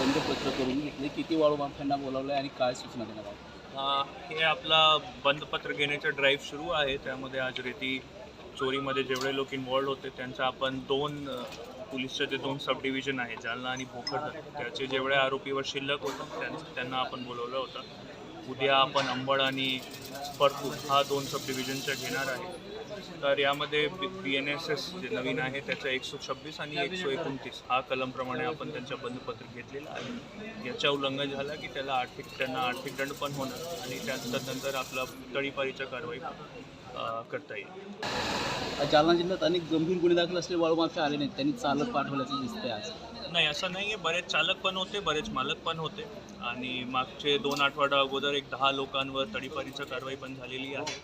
बंदपत्र करून घेतले किती वाळू माफियांना बोलावलं आणि काय सूचना देण्यात आल्या हे आपला बंदपत्र घेण्याचं ड्राईव्ह सुरू आहे. त्यामध्ये आज रेती चोरीमध्ये जेवढे लोक इन्वॉल्ड होते त्यांचा आपण दोन पोलीसचे जे दोन सब डिव्हिजन आहे जालना आणि भोकर त्याचे जेवढे आरोपीवर शिल्लक होतं त्यां- त्यांना आपण बोलवलं होतं. उद्या आपण अंबड आणि परतूर हा दोन सब डिव्हिजनच्या घेणार आहे. तर यामध्ये पी एन एस एस जे नवीन आहे त्याचं एकशे छब्बीस आणि एकशे एकोणतीस. हा कलमप्रमाणे आपण त्यांच्या बंदपत्र घेतलेलं आहे. याच्या उल्लंघन झाला की त्याला आर्थिक त्यांना आर्थिक दंड पण होणार आणि त्यानंतर आपलं तडीपारीच्या कारवाई करता येईल. जालना जिल्ह्यात अनेक गंभीर गुन्हे दाखल असलेले वाळू आले नाहीत. त्यांनी चालक पाठवल्याचं दिसतंय आज. नाही असं नाही आहे बरेच चालक पण होते बरेच मालक पण होते. आणि मागचे दोन आठवडा अगोदर एक दहा लोकांवर तडीपारीची कारवाई पण झालेली आहे.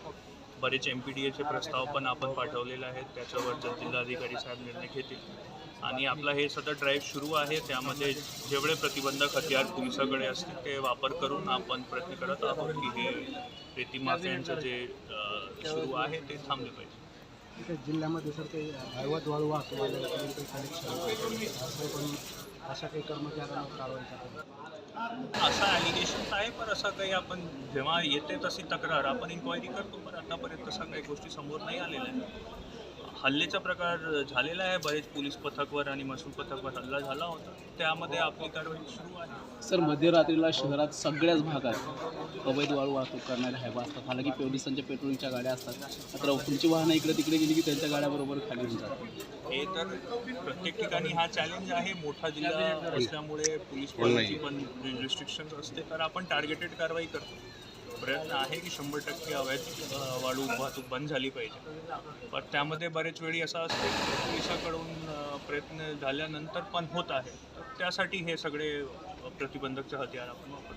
बरेच एम पी डी एचे प्रस्ताव पण आपण पाठवलेले आहेत. त्याच्यावर जिल्हाधिकारी साहेब निर्णय घेतील. आणि आपला हे सतत ड्राईव्ह सुरू आहे. त्यामध्ये जेवढे प्रतिबंधक हत्यार पोलिसाकडे असतील ते वापर करून आपण प्रयत्न करत आहोत की हे रेती माफियांचं जे सुरू आहे ते थांबले पाहिजे. जिल्ह्यामध्ये सर काही ऐवत वाळू वाहतूक काही कनेक्शन असं पण अशा काही कर्मचाऱ्यांवर कारवाई करतात. ॲलिगेशन आहे पण असं काही आपण जेव्हा येते तशी तक्रार आपण इन्क्वायरी करतो पण आतापर्यंत तसा काही गोष्टी समोर नाही आलेल्या. हल्लेचा प्रकार झालेला आहे. बरेच पोलीस पथकवर आणि महसूल पथकवर हल्ला झाला होता. त्यामध्ये आपली कारवाई सुरू आहे. सर मध्यरात्रीला शहरात सगळ्याच भागात अवैध वाळू वाहतूक करणारे हैवा असतात. हालाकी पोलिसांच्या पेट्रोलिंगच्या गाड्या असतात. मात्र तुमची वाहनं इकडे तिकडे गेली की त्यांच्या गाड्याबरोबर खाली होऊन जातात. हे तर प्रत्येक ठिकाणी हा चॅलेंज आहे. मोठा जिल्हा असल्यामुळे पोलीस बलाची पण रिस्ट्रिक्शन्स असते. तर आपण टार्गेटेड कारवाई करतो. प्रयत्न आहे की शंभर टक्के अवैध वाळू वाहतूक बंद झाली पाहिजे. पण त्यामध्ये बरेच वेळी असं असते पोलिसाकडून प्रयत्न झाल्यानंतर पण होत आहे. त्यासाठी हे सगळे प्रतिबंधकचे हत्यार आपण वापरतो.